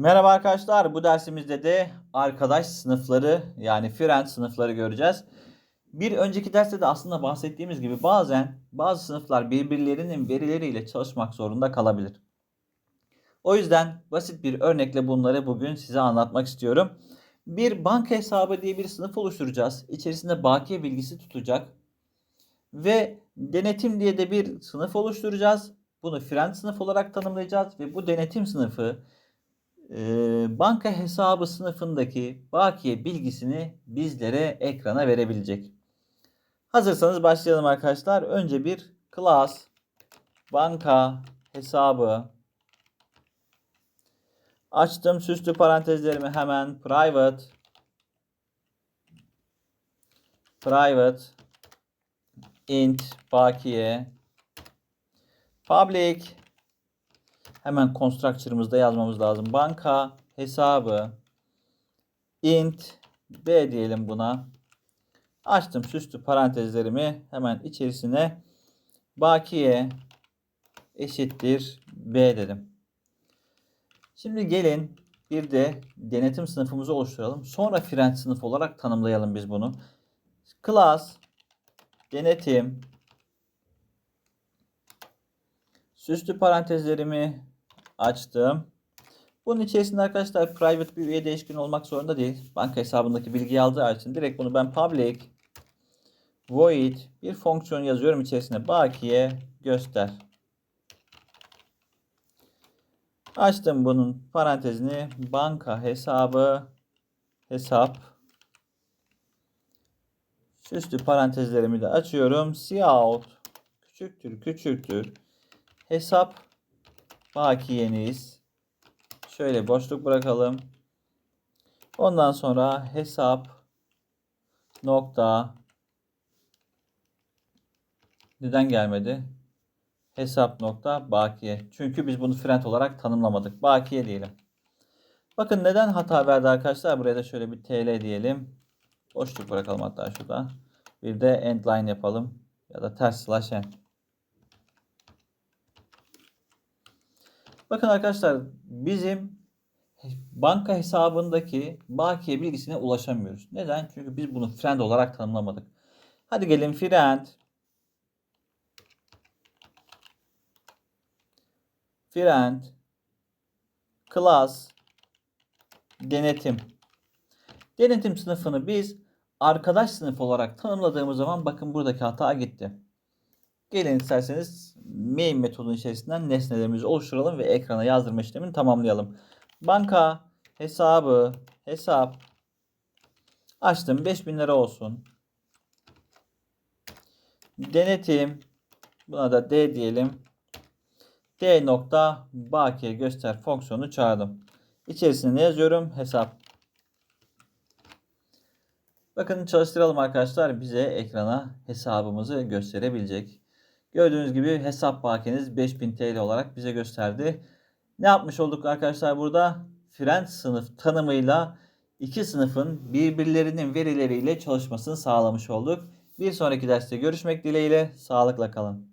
Merhaba arkadaşlar. Bu dersimizde de arkadaş sınıfları yani friend sınıfları göreceğiz. Bir önceki derste de aslında bahsettiğimiz gibi bazen bazı sınıflar birbirlerinin verileriyle çalışmak zorunda kalabilir. O yüzden basit bir örnekle bunları bugün size anlatmak istiyorum. Bir banka hesabı diye bir sınıf oluşturacağız. İçerisinde bakiye bilgisi tutacak. Ve denetim diye de bir sınıf oluşturacağız. Bunu friend sınıf olarak tanımlayacağız ve bu denetim sınıfı banka hesabı sınıfındaki bakiye bilgisini bizlere ekrana verebilecek. Hazırsanız başlayalım arkadaşlar. Önce bir class banka hesabı. Açtım süslü parantezlerimi hemen. Private. Private. İnt bakiye. Public Hemen constructor'ımızda yazmamız lazım. Banka hesabı int b diyelim buna. Açtım süslü parantezlerimi hemen içerisine bakiye eşittir b dedim. Şimdi gelin bir de denetim sınıfımızı oluşturalım. Sonra friend sınıf olarak tanımlayalım biz bunu. Class denetim süslü parantezlerimi açtım. Bunun içerisinde arkadaşlar private bir üye değişken olmak zorunda değil. Banka hesabındaki bilgiyi aldığı için direkt bunu ben public void bir fonksiyon yazıyorum içerisine bakiye göster. Açtım bunun parantezini banka hesabı hesap süslü parantezlerimi de açıyorum. Cout küçüktür küçüktür hesap bakiyeniz. Şöyle boşluk bırakalım. Ondan sonra hesap nokta neden gelmedi? Hesap nokta bakiye. Çünkü biz bunu friend olarak tanımlamadık. Bakiye diyelim. Bakın neden hata verdi arkadaşlar? Buraya da şöyle bir tl diyelim. Boşluk bırakalım hatta şurada. Bir de end line yapalım. Ya da ters slash end. Bakın arkadaşlar bizim banka hesabındaki bakiye bilgisine ulaşamıyoruz. Neden? Çünkü biz bunu friend olarak tanımlamadık. Hadi gelin friend friend class denetim denetim sınıfını biz arkadaş sınıf olarak tanımladığımız zaman bakın buradaki hata gitti. Gelin isterseniz main metodun içerisinden nesnelerimizi oluşturalım ve ekrana yazdırma işlemini tamamlayalım. Banka hesabı hesap açtım 5000 lira olsun. Denetim buna da D diyelim. D nokta bakiye göster fonksiyonu çağırdım. İçerisine ne yazıyorum? Hesap. Bakın çalıştıralım arkadaşlar. Bize ekrana hesabımızı gösterebilecek. Gördüğünüz gibi hesap bakiyeniz 5000 TL olarak bize gösterdi. Ne yapmış olduk arkadaşlar burada? Friend sınıf tanımıyla iki sınıfın birbirlerinin verileriyle çalışmasını sağlamış olduk. Bir sonraki derste görüşmek dileğiyle sağlıkla kalın.